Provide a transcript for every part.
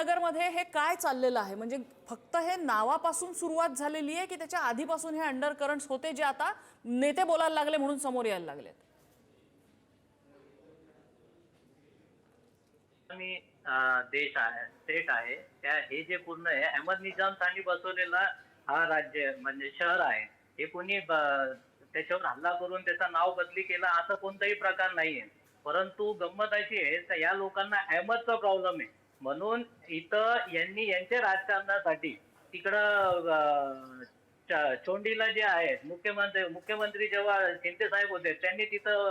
अहमदनगरमध्ये हे काय चाललेलं आहे? म्हणजे फक्त हे नावापासून सुरुवात झालेली आहे की त्याच्या आधीपासून हे अंडर करंट्स होते जे आता नेते बोलायला लागले म्हणून समोर यायला लागलेत? देश आहे स्टेट आहे त्या हे जे पूर्ण आहे अहमद निजामसाठी बसवलेला हा राज्य म्हणजे शहर आहे. हे कोणी त्याच्यावर हल्ला करून त्याचं नाव बदली केला असा कोणताही प्रकार नाहीये. परंतु गंमत अशी आहे तर या लोकांना अहमदचा प्रॉब्लेम आहे. म्हणून इथं यांनी यांच्या राजकारणासाठी तिकडं च- चोंडीला जे आहे मुख्यमंत्री मुख्यमंत्री जेव्हा शिंदे साहेब होते त्यांनी तिथं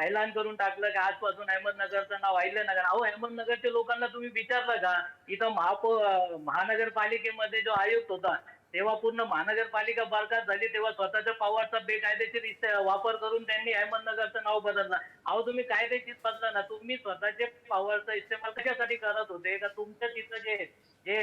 ऐलान करून टाकलं की आजपासून अहमदनगरचं नाव अहिल्यानगर. अहो अहमदनगरच्या लोकांना तुम्ही विचारलं का? इथं महापौ महानगरपालिकेमध्ये जो आयुक्त होता तेव्हा पूर्ण महानगरपालिका बरखास्त झाली तेव्हा स्वतःच्या पावरचा बेकायदेशीर वापर करून त्यांनी अहमदनगरचं नाव बदललं. अहो तुम्ही कायदेशीर बदला ना तुम्ही स्वतःचे पावरचा इस्तेमाल कशासाठी करत होते? का तुमच्या तिथं जे जे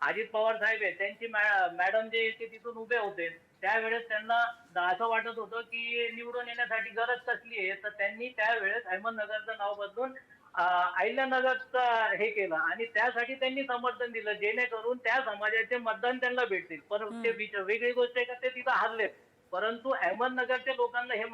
अजित पवार साहेब आहेत त्यांची मॅडम जे ते तिथून उभे होते. त्यावेळेस त्यांना असं वाटत होतं की निवडून येण्यासाठी गरज कसली आहे? तर त्यांनी त्यावेळेस अहमदनगरचं नाव बदलून अं, अहिल्यानगरचं हे केलं आणि त्यासाठी त्यांनी समर्थन दिलं जेणेकरून त्या समाजाचे मतदान त्यांना भेटतील. पण ते वेगळी गोष्ट आहे का ते तिथं हरलेत. परंतु अहमदनगरच्या लोकांना हे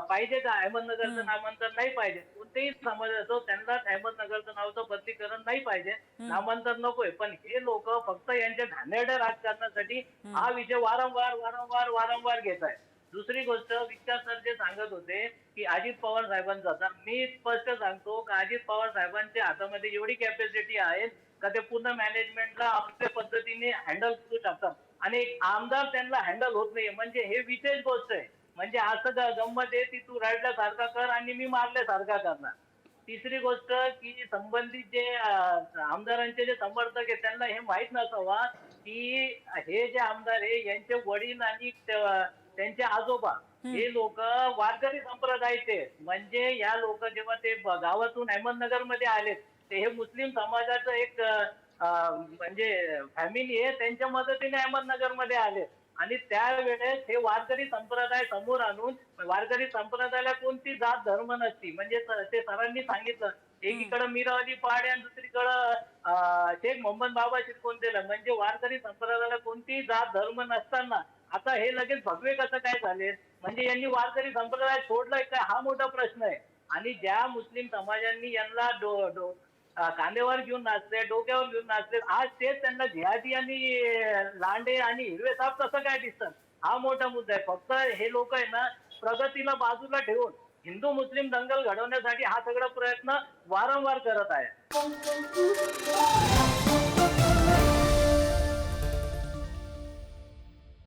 पाहिजे का? अहमदनगरचं नामांतर नाही पाहिजे. कोणत्याही समाजाचं त्यांना अहमदनगरचं नावचं बदलीकरण नाही पाहिजे. नामांतर नकोय. पण हे लोक फक्त यांच्या घाणेरड्या राजकारणासाठी हा विषय वारंवार वारंवार वारंवार घेत आहे दुसरी गोष्ट विकास सर जे सांगत होते की अजित पवार साहेबांचा आता मी स्पष्ट सांगतो की अजित पवार साहेबांच्या हातामध्ये एवढी कॅपॅसिटी आहे का ते पूर्ण मॅनेजमेंटला आपल्या पद्धतीने हँडल करू शकतात. आणि एक आमदार त्यांना हँडल होत नाही म्हणजे हे विशेष गोष्ट आहे. म्हणजे असं गंमत आहे की तू रडल्यासारखा कर आणि मी मारल्यासारखा करणार. तिसरी गोष्ट की संबंधित जे आमदारांचे जे समर्थक आहेत त्यांना हे माहीत नसावा की हे जे आमदार आहे यांचे वडील आणि त्यांचे आजोबा. हे. लोक वारकरी संप्रदायाचे. म्हणजे या लोक जेव्हा ते गावातून अहमदनगरमध्ये आलेत ते हे मुस्लिम समाजाचं एक म्हणजे फॅमिली आहे त्यांच्या मदतीने अहमदनगरमध्ये आले. आणि त्यावेळेस हे वारकरी संप्रदाय समोर आणून वारकरी संप्रदायाला कोणती जात धर्म नसती. म्हणजे ते सरांनी सांगितलं एकीकडं मीरावली पहाडे आणि दुसरीकडं शेख मोहम्मद बाबा शिरकोणतेला म्हणजे वारकरी संप्रदायाला कोणतीही जात धर्म नसताना आता हे लगेच भगवे कसं काय झाले म्हणजे यांनी वारकरी संप्रदाय सोडलाय काय? हा मोठा प्रश्न आहे. आणि ज्या मुस्लिम समाजांनी यांना डो डो कांद्यावर घेऊन नाचले डोक्यावर घेऊन नाचले आज तेच त्यांना जिहादी आणि लांडे आणि हिरवे साप कसं काय दिसतात? हा मोठा मुद्दा आहे. फक्त हे लोक आहे ना प्रगतीला बाजूला ठेवून हिंदू मुस्लिम दंगल घडवण्यासाठी हा सगळा प्रयत्न वारंवार करत आहे